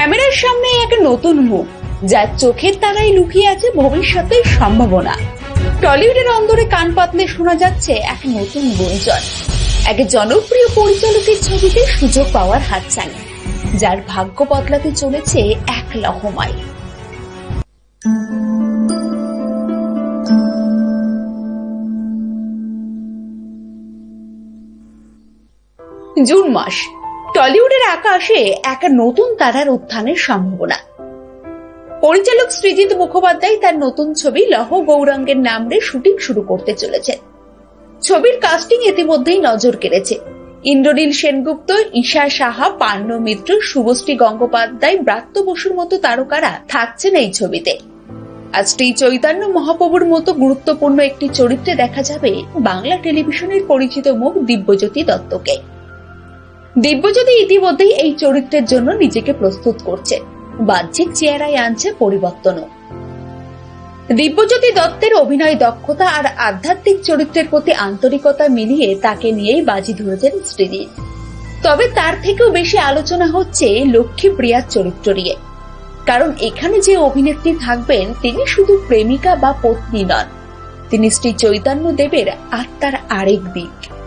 ক্যামেরার সামনে এক নতুন মুখ, যার চোখের তারাই লুকিয়ে আছে ভবিষ্যতের সম্ভাবনা। টলিউডের অন্দরে কান পাতলে শোনা যাচ্ছে এক নতুন গুঞ্জন। এক জনপ্রিয় পরিচালকের ছবিতে সুযোগ পাওয়ার হাতছানি, যার ভাগ্য বদলাতে চলেছে এক লহমায় জুন মাস টলিউডের আকাশে এক নতুন তারার উত্থানের সম্ভাবনা। পরিচালক সৃজিত মুখোপাধ্যায় তার নতুন ছবি লহ গৌরাঙ্গের নামে শুটিং শুরু করতে চলেছেন। ছবির কাস্টিং ইতিমধ্যেই নজর কেড়েছে। ইন্দ্রনীল সেনগুপ্ত, ঈশা সাহা, পার্ণ মিত্র, শুভশ্রী গঙ্গোপাধ্যায়, ব্রাত্য বসুর মতো তারকারা থাকছেন এই ছবিতে। আজ শ্রী চৈতন্য মহাপ্রভুর মতো গুরুত্বপূর্ণ একটি চরিত্রে দেখা যাবে বাংলা টেলিভিশনের পরিচিত মুখ দিব্যজ্যোতি দত্তকে। দিব্যজ্যোতি ইতিমধ্যেই এই চরিত্রের জন্য নিজেকে প্রস্তুত করছে। বাহ্যিক চেহারায় আনছে পরিবর্তনও। দিব্যজ্যোতি দত্তের অভিনয় দক্ষতা আর আধ্যাত্মিক চরিত্রের প্রতি আন্তরিকতা মিলিয়ে তাকে নিয়েই বাজি ধরেছেন সৃজিত তবে তার থেকেও বেশি আলোচনা হচ্ছে লক্ষ্মী প্রিয়ার চরিত্র নিয়ে। কারণ এখানে যে অভিনেত্রী থাকবেন, তিনি শুধু প্রেমিকা বা পত্নী নন। তিনি শ্রী চৈতন্য দেবের আত্মার আরেক দিক।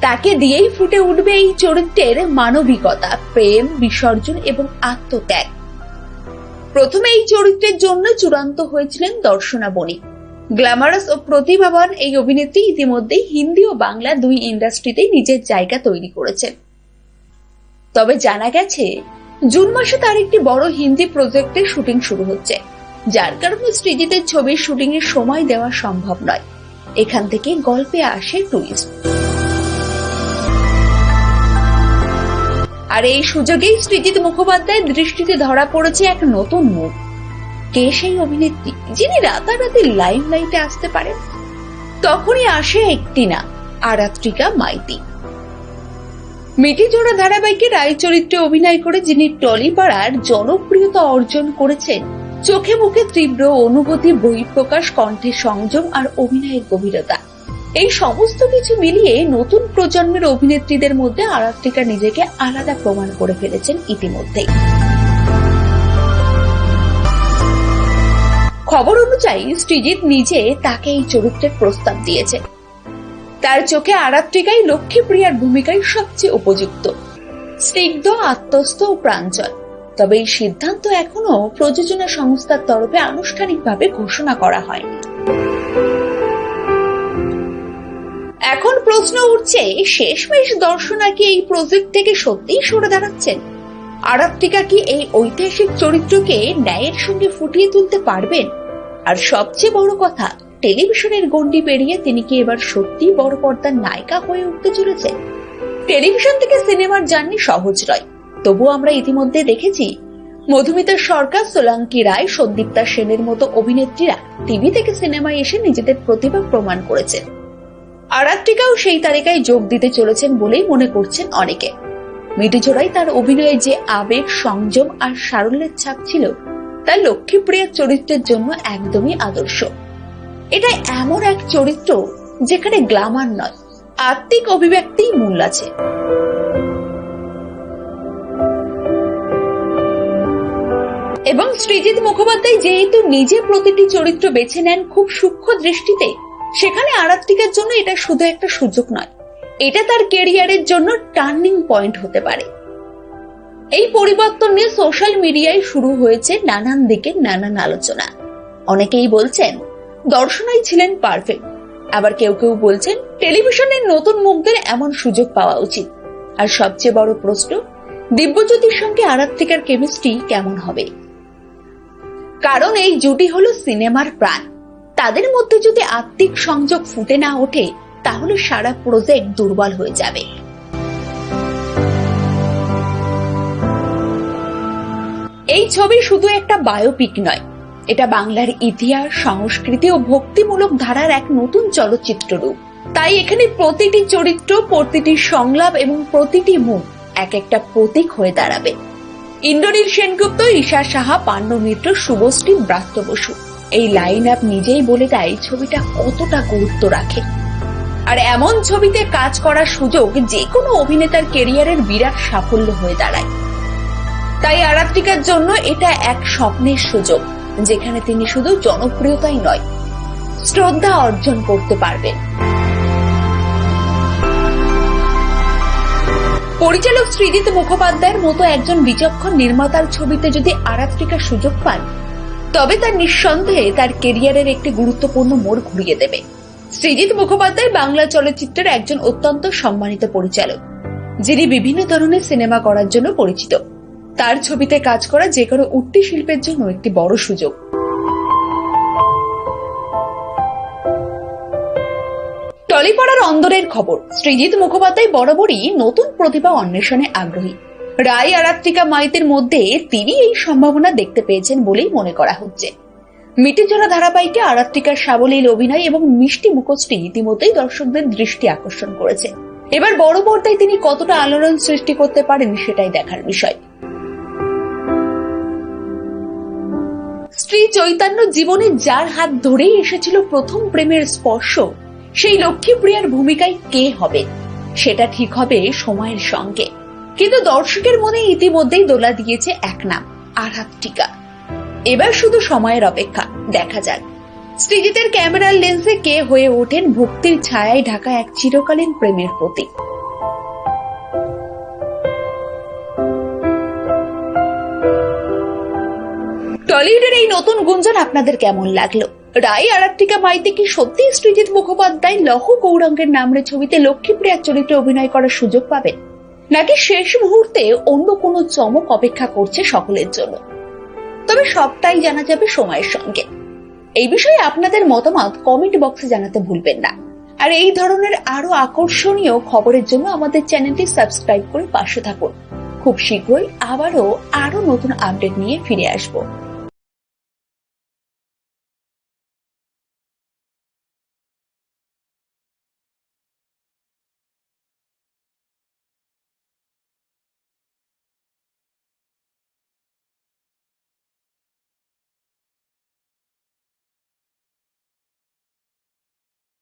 তাকে দিয়েই ফুটে উঠবে এই চরিত্রের মানবিকতা, প্রেম, বিসর্জন এবং আত্মত্যাগ। প্রথমে এই চরিত্রের জন্য চূড়ান্ত হয়েছিলেন দর্শনা বণিক। গ্ল্যামারাস ও প্রতিভাবান এই অভিনেত্রী ইতিমধ্যেই হিন্দি ও বাংলা দুই ইন্ডাস্ট্রিতে নিজের জায়গা তৈরি করেছেন। তবে জানা গেছে, জুন মাসে তার একটি বড় হিন্দি প্রজেক্টের শুটিং শুরু হচ্ছে, যার কারণে সৃজিতের ছবির শুটিং এর সময় দেওয়া সম্ভব নয়। এখান থেকে গল্পে আসে টুইস্ট। আর এই সুযোগেই সৃজিত মুখোপাধ্যায়ের দৃষ্টিতে ধরা পড়েছে এক নতুন মুখ। কে সেই অভিনেত্রী যিনি রাতারাতি লাইম লাইটে আসতে পারেন? তখনই আসে একটি না, আরাত্রিকা মাইতি। মিটি জোড়া ধারাবাহিকে রায় চরিত্রে অভিনয় করে যিনি টলিপাড়ার জনপ্রিয়তা অর্জন করেছেন, চোখে মুখে তীব্র অনুভূতি, বহিঃপ্রকাশ, কণ্ঠে সংযম আর অভিনয়ের গভীরতা। এই সমস্ত কিছু মিলিয়ে নতুন প্রজন্মের অভিনেত্রীদের মধ্যে আরাত্রিকা নিজেকে আলাদা প্রমাণ করে ফেলেছেন ইতিমধ্যেই। খবর অনুযায়ী সৃজিত নিজে তাকে এই চরিত্রের প্রস্তাব দিয়েছে। তার চোখে আরাত্রিকাই লক্ষ্মীপ্রিয়ার ভূমিকায় সবচেয়ে উপযুক্ত। স্নিগ্ধ, আত্মস্থ ও প্রাঞ্জল তবে এই সিদ্ধান্ত এখনও প্রযোজনা সংস্থার তরফে আনুষ্ঠানিকভাবে ঘোষণা করা হয়নি। এখন প্রশ্ন উঠছে, শেষমেশ দর্শনা কি এই প্রজেক্ট থেকে সত্যিই সরে দাঁড়াচ্ছেন? আরাত্রিকা কি এই ঐতিহাসিক চরিত্রকে ন্যায়ের সঙ্গে ফুটিয়ে তুলতে পারবেন? আর সবচেয়ে বড় কথা, টেলিভিশনের গণ্ডি পেরিয়ে তিনি কি এবার সত্যি বড় পর্দার নায়িকা হয়ে উঠতে চলেছে টেলিভিশন থেকে সিনেমার জার্নি সহজ নয়। তবু আমরা ইতিমধ্যে দেখেছি, মধুমিতা সরকার, সোলাঙ্কি রায়, সন্দীপ্তা সেনের মতো অভিনেত্রীরা টিভি থেকে সিনেমায় এসে নিজেদের প্রতিভা প্রমাণ করেছেন। আরাত্রিকাও সেই তালিকায় যোগ দিতে চলেছেন বলেই মনে করছেন অনেকে। মিটিজোড়াই তার অভিনয়ে যে আবেগ, সংযম আর সারল্যের ছাপ ছিল, তা লক্ষ্মীপ্রিয়ার চরিত্রের জন্য একদমই আদর্শ। এটা এমন এক চরিত্র যেখানে গ্লামার নয়, আত্মিক অভিব্যক্তিই মূল আছে। এবং সৃজিত মুখোপাধ্যায় যেহেতু নিজে প্রতিটি চরিত্র বেছে নেন খুব সূক্ষ্ম দৃষ্টিতে সেখানে আরাত্রিকার জন্য এটা শুধু একটা সুযোগ নয়। এটা তার কেরিয়ারের জন্য টার্নিং পয়েন্ট হতে পারে। এই পরিবর্তন নিয়ে সোশ্যাল মিডিয়ায় শুরু হয়েছে নানান দিকে নানান আলোচনা। অনেকেই বলছেন, দর্শনাই ছিলেন পারফেক্ট আবার কেউ কেউ বলছেন টেলিভিশনের নতুন মুখদের এমন সুযোগ পাওয়া উচিত। আর সবচেয়ে বড় প্রশ্ন, দিব্যজ্যোতির সঙ্গে আরাত্রিকার কেমিস্ট্রি কেমন হবে? কারণ এই জুটি হলো সিনেমার প্রাণ। তাদের মধ্যে যদি আত্মিক সংযোগ ফুটে না ওঠে, তাহলে সারা প্রজেক্ট দুর্বল হয়ে যাবে। এই ছবি শুধু একটা বায়োপিক নয়, এটা বাংলার ইতিহাস, সংস্কৃতি ও ভক্তিমূলক ধারার এক নতুন চলচ্চিত্র রূপ। তাই এখানে প্রতিটি চরিত্র, প্রতিটি সংলাপ এবং প্রতিটি মুখ এক একটা প্রতীক হয়ে দাঁড়াবে। ইন্দ্রনীল সেনগুপ্ত, ঈশা সাহা পাণ্ড মিত্র, শুভশ্রী, ব্রাত্য বসু। এই লাইন আপ নিজেই বলে দেয় ছবিটা কতটা গুরুত্ব রাখে। আর এমন ছবিতে কাজ করার সুযোগ যে কোনো অভিনেতার কেরিয়ারের বিরাট সাফল্য হয়ে দাঁড়ায়। তাই আরাত্রিকার জন্য এটা এক স্বপ্নের সুযোগ, যেখানে তিনি শুধু জনপ্রিয়তাই নয়, শ্রদ্ধা অর্জন করতে পারবেন। পরিচালক শ্রীজিৎ মুখোপাধ্যায়ের মতো একজন বিচক্ষণ নির্মাতার ছবিতে যদি আরাত্রিকা সুযোগ পান তবে তার নিঃসন্দেহে তার কেরিয়ারের একটি গুরুত্বপূর্ণ মোড় ঘুরিয়ে দেবে। শ্রীজিৎ মুখোপাধ্যায় বাংলা চলচ্চিত্রের একজন অত্যন্ত সম্মানিত পরিচালক, যিনি বিভিন্ন ধরনের সিনেমা করার জন্য পরিচিত। তার ছবিতে কাজ করা যে কোনো উঠতি শিল্পের জন্য একটি বড় সুযোগ। টলিপাড়ার অন্দরের খবর, সৃজিত মুখোপাধ্যায় বরাবরই নতুন প্রতিভা অন্বেষণে আগ্রহী। রায় আরাত্রিকা মাইতের মধ্যে তিনি এই সম্ভাবনা দেখতে পেয়েছেন বলেই মনে করা হচ্ছে। মিটিজোড়া ধারাবাহিকে আরাত্রিকার সাবলীল অভিনয় এবং মিষ্টি মুখোশটি ইতিমধ্যেই দর্শকদের দৃষ্টি আকর্ষণ করেছে। এবার বড় পর্দায় তিনি কতটা আলোড়ন সৃষ্টি করতে পারেন সেটাই দেখার বিষয়। স্ত্রী চৈতন্য জীবনে যার হাত ধরেই এসেছিল প্রথম প্রেমের স্পর্শ, সেই লক্ষ্মীপ্রিয়ার ভূমিকায় কে হবে? সেটা ঠিক হবে সময়ের সঙ্গে। কিন্তু দর্শকের মনে ইতিমধ্যেই দোলা দিয়েছে এক নাম আরাত্রিকা এবার শুধু সময়ের অপেক্ষা, দেখা যাক। সৃজিতের ক্যামেরার লেন্সে কে হয়ে ওঠেন ভক্তির ছায়ায় ঢাকা এক চিরকালীন প্রেমের প্রতীক। টলিউডের এই নতুন গুঞ্জন আপনাদের কেমন লাগল? রায় আরাত্রিকা মাইতে কি সত্যি সৃজিৎ মুখোপাধ্যায় লহ গৌরাঙ্গের নামরে ছবিতে লক্ষ্মীপ্রিয়ার চরিত্রে অভিনয় করার সুযোগ পাবেন? নাকি শেষ মুহূর্তে অন্য কোনো চমক অপেক্ষা করছে সকলের জন্য? তবে সবটাই জানা যাবে সময়ের সঙ্গে। এই বিষয়ে আপনাদের মতামত কমেন্ট বক্সে জানাতে ভুলবেন না। আর এই ধরনের আরও আকর্ষণীয় খবরের জন্য আমাদের চ্যানেলটি সাবস্ক্রাইব করে পাশে থাকুন। খুব শীঘ্রই আবারও আরও নতুন আপডেট নিয়ে ফিরে আসব।